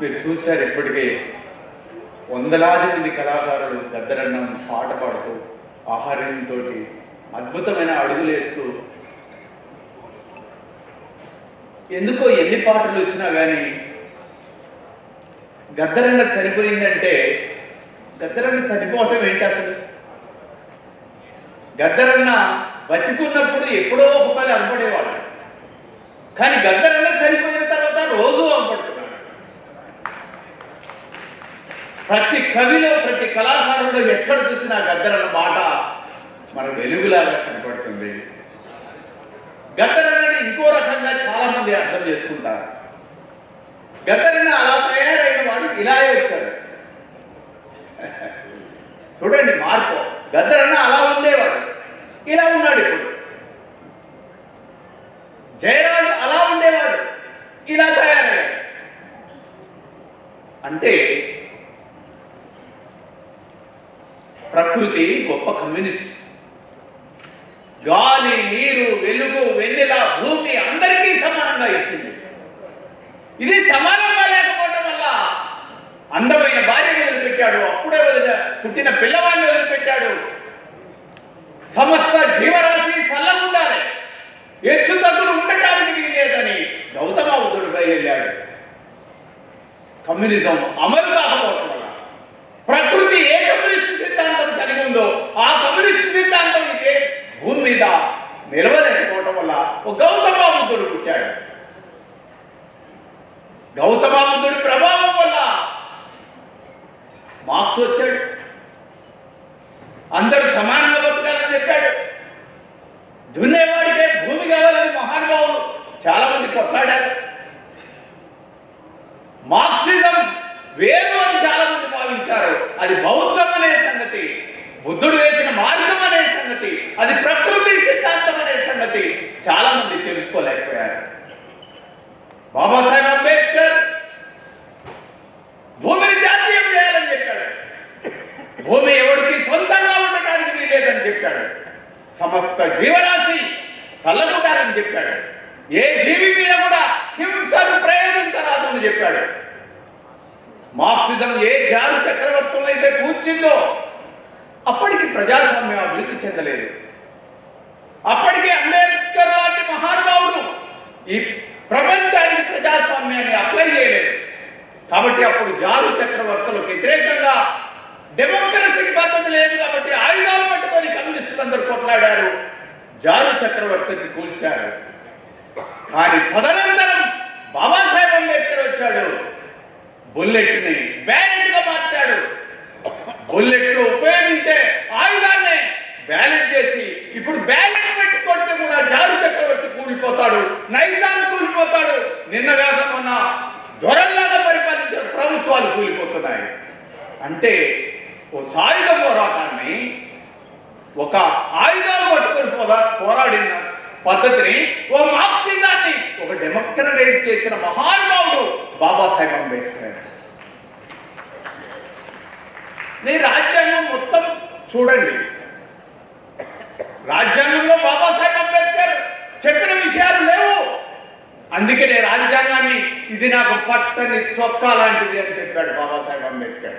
మీరు చూశారు ఇప్పటికే వందలాది మంది కళాకారులు గద్దరన్నం పాట పాడుతూ ఆహార్యంతో అద్భుతమైన అడుగులేస్తూ ఎందుకో ఎన్ని పాటలు వచ్చినా కానీ గద్దరన్న చనిపోయిందంటే గద్దరన్న చనిపోవటం ఏంటి అసలు? గద్దరన్న బతికున్నప్పుడు ఎప్పుడో ఒక పని అనపడేవాడు కానీ గద్దరన్న చనిపోయిన తర్వాత రోజు అనపడుతున్నాడు ప్రతి కవిలో ప్రతి కళాకారుడు ఎక్కడ చూసినా గద్దరన్న మాట మన వెలుగులాగా కనపడుతుంది. గద్దరన్నని ఇంకో రకంగా చాలా మంది అర్థం చేసుకుంటారు. గద్దరన్న అలా తయారైన వాడు ఇలాగే వచ్చాడు. చూడండి మార్పు. గద్దరన్న అలా ఉండేవాడు. ఇలా ఉన్నాడు ఇప్పుడు. జయరాజు అలా ఉండేవాడు. ఇలా తయారయ్యాడు. అంటే ప్రకృతి గొప్ప కమ్యూనిస్ట్. గాలి నీరు వెలుగు వెన్నెల భూమి అందరికీ సమానంగా ఇచ్చింది. ఇది సమానంగా లేకపోవటం వల్ల అందమైన భార్యను వదిలిపెట్టాడు అప్పుడే వదిలి పుట్టిన పిల్లవాడిని వదిలిపెట్టాడు. సమస్త జీవరాశి సల్లగుండాలి హెచ్చు తగ్గులు ఉండటానికి వీల్లేదని గౌతమ బుద్ధుడు బయలుదేరాడు. కమ్యూనిజం అమలు కాకపోవటం వల్ల ప్రకృతి ఏ కమ్యూనిస్ట్ సిద్ధాంతం కలిగి ఉందో ఆ కమ్యూనిస్ట్ సిద్ధాంతం ఇదే భూమి మీద నిలవలేకపోవటం వల్ల ఒక గౌతమ బుద్ధుడు పుట్టాడు. గౌతమ బుద్ధుడి ప్రభావం వల్ల మార్క్స్ వచ్చాడు. అందరూ సమానంగా బతకాలని చెప్పాడు. దున్నేవాడికే భూమి కావాలని మహానుభావులు చాలా మంది కొట్లాడారు. మార్క్సిజం వేరు అని చాలా మంది భావించారు. అది బౌద్ధం అనే సంగతి. బుద్ధుడు వేసిన మార్గం సంగతి. అది ప్రకృతి సిద్ధాంతం అనే సంగతి చాలా మంది తెలుసుకోలేకపోయారు. బాబాసాహెబ్ అంబేద్కర్ భూమిని జాతీయం చేయాలని చెప్పాడు. భూమి ఎవరికి సొంతంగా ఉండటానికి వీలేదని చెప్పాడు. సమస్త జీవరాశి సల్లగుండాలని చెప్పాడు. ఏ జీవి మీద కూడా హింసను ప్రయోగించరాదు అని చెప్పాడు. మార్క్సిజం ఏ జారు చక్రవర్తులైతే కూర్చిందో అప్పటికి ప్రజాస్వామ్యం అభివృద్ధి చెందలేదు. అప్పటికి అంబేద్కర్ లాంటి మహానుభావుడు ఈ ప్రపంచానికి ప్రజాస్వామ్యాన్ని అప్లై చేయలేదు. కాబట్టి అప్పుడు జారు చక్రవర్తులకు వ్యతిరేకంగా డెమోక్రసీకి పద్ధతి లేదు కాబట్టి ఆయుధాలు పట్టుకొని కమ్యూనిస్టులు అందరూ కొట్లాడారు. జారు చక్రవర్తిని కూల్చారు. కానీ తదనంతరం బాబాసాహెబ్ అంబేద్కర్ వచ్చాడు. బుల్లెట్ని బ్యాలెట్ మార్చాడు. బుల్లెట్లు బ్యాలెట్ చేసి ఇప్పుడు బ్యాలెట్ పెట్టి కొడితే కూడా జారు చక్రవర్తి కూలిపోతాడు నైజాం కూలిపోతాడు. నిన్నగాక మొన్న దొరల్లాగా పరిపాలించిన ప్రభుత్వాలు కూలిపోతున్నాయి. అంటే ఓ సాయుధ పోరాటాన్ని ఒక ఆయుధాలు పట్టుకొని పోదా పోరాడిన పద్ధతిని ఓ మార్క్సిజాన్ని ఒక డెమోక్రటైజ్ చేసిన మహానుభావుడు బాబాసాహెబ్ అంబేద్కర్. నేను రాజ్యాంగం మొత్తం చూడండి రాజ్యాంగంలో బాబాసాహెబ్ అంబేద్కర్ చెప్పిన విషయాలు లేవు. అందుకే నేను రాజ్యాంగాన్ని ఇది నాకు పట్టని చొక్కా లాంటిది అని చెప్పాడు బాబాసాహెబ్ అంబేద్కర్.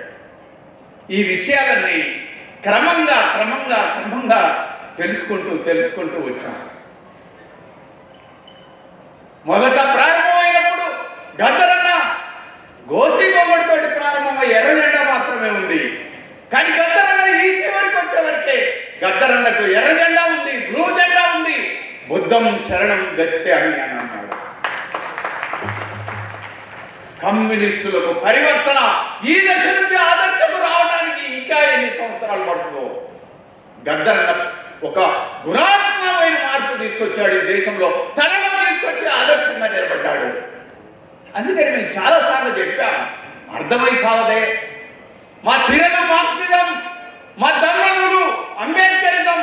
ఈ విషయాలన్నీ క్రమంగా క్రమంగా క్రమంగా తెలుసుకుంటూ తెలుసుకుంటూ వచ్చాం. మొదట ప్రారంభం శరణం గచ్చామి అని అన్నాడు. కమ్యూనిస్టులకు పరివర్తన ఈ దశ నుంచి ఆదర్శకు రావడానికి ఇంకా ఎన్ని సంవత్సరాలు పడుతుందో? గద్దరన్న ఒక గుణాత్మకమైన మార్పు తీసుకొచ్చాడు ఈ దేశంలో. తనలో తీసుకొచ్చి ఆదర్శంగా నిలబడ్డాడు. అందుకని మేము చాలా సార్లు చెప్పాం అర్థమై సావదే మా సిరలు మార్క్సిజం మా ధర్మనుడు అంబేద్కరిజం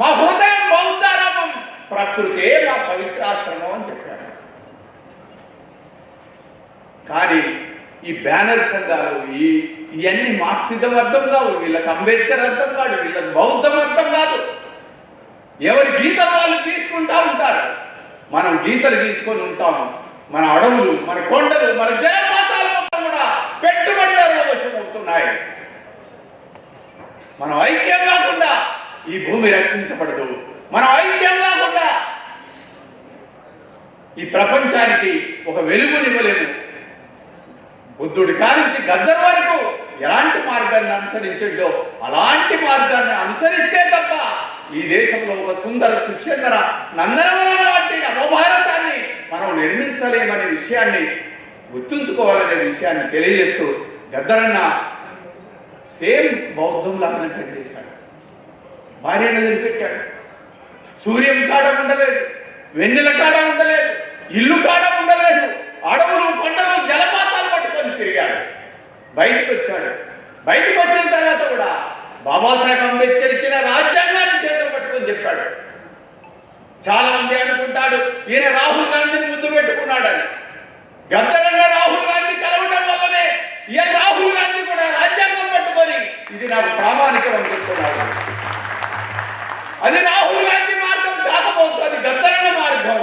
మా హృదయం బౌద్ధారామం ప్రకృతే మా పవిత్రాశ్రమం అని చెప్పారు కానీ ఈ బ్యానర్ సంఘాలు ఈ ఇవన్నీ మార్క్సిజం అర్థం కావు. వీళ్ళకి అంబేద్కర్ అర్థం కాదు వీళ్ళకి బౌద్ధం అర్థం కాదు. ఎవరి గీత వాళ్ళు తీసుకుంటా ఉంటారు. మనం గీతలు తీసుకొని ఉంటాము మన అడవులు మన కొండలు మన జలపాతాలు మొత్తం కూడా పెట్టుబడిదారుల వశం అవుతున్నాయి. మనం ఐక్యం కాకుండా ఈ భూమి రక్షించబడదు. మనం ఐక్యం కాకుండా ఈ ప్రపంచానికి ఒక వెలుగునివ్వలేము. బుద్ధుడి కానించి గద్దర్ వరకు ఎలాంటి మార్గాన్ని అనుసరించడో అలాంటి మార్గాన్ని అనుసరిస్తే తప్ప ఈ దేశంలో ఒక సుందర సుచేందర నందనవనం లాంటి నవభారతాన్ని మనం నిర్మించలేమనే విషయాన్ని గుర్తుంచుకోవాలనే విషయాన్ని తెలియజేస్తూ గద్దరన్న సేమ్ బౌద్ధంలాగానే పనిచేశాడు. భార్యను వదిలిపెట్టాడు. సూర్యం కాడ ఉండలేదు వెన్నెల కాడ ఉండలేదు ఇల్లు కాడ ఉండలేదు అడవులు కొండలు జలపాతాలు బయటకు వచ్చాడు బయటకు వచ్చిన తర్వాత కూడా బాబాసాహెబ్ అంబేద్కర్ ఇచ్చిన రాజ్యాంగాన్ని చేతులు పట్టుకొని చెప్పాడు. చాలా మంది అనుకుంటాడు ఈయన రాహుల్ గాంధీని ముద్దు పెట్టుకున్నాడని. గద్దరన్న రాహుల్ గాంధీ కలవటం వల్లనే ఈయన రాహుల్ గాంధీ కూడా రాజ్యాంగం పట్టుకొని ఇది నాకు ప్రామాణికం అని చెప్తున్నాడు. అది రాహుల్ గాంధీ మార్గం కాకపోతే అది గద్దరన్న మార్గం.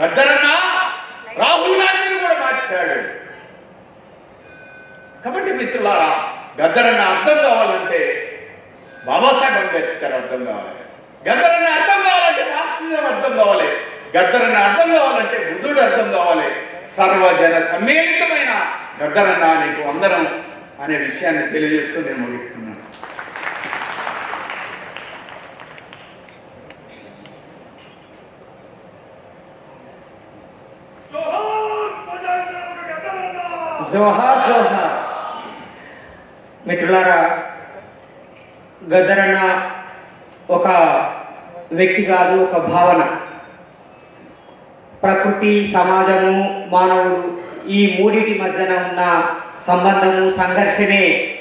గద్దరన్న రాహుల్ గాంధీని కూడా మార్చాడు కాబట్టి మిత్రులారా గద్దరన్న అర్థం కావాలంటే బాబాసాహెబ్ అంబేద్కర్ అర్థం కావాలి. గద్దరన్న అర్థం కావాలంటే మార్క్సిజం అర్థం కావాలి. గద్దరన్న అర్థం కావాలంటే బుద్ధుడు అర్థం కావాలి. సర్వజన సమ్మేళితమైన గద్దరన్న నీకు అందరం అనే విషయాన్ని తెలియజేస్తూ నేను ముగిస్తున్నాను. జోహార్ జోహార్ మిత్రులారా గద్దరన్న ఒక వ్యక్తి కాదు ఒక భావన. ప్రకృతి సమాజము మానవుడు ఈ మూడిటి మధ్యన ఉన్న సంబంధము సంఘర్షణే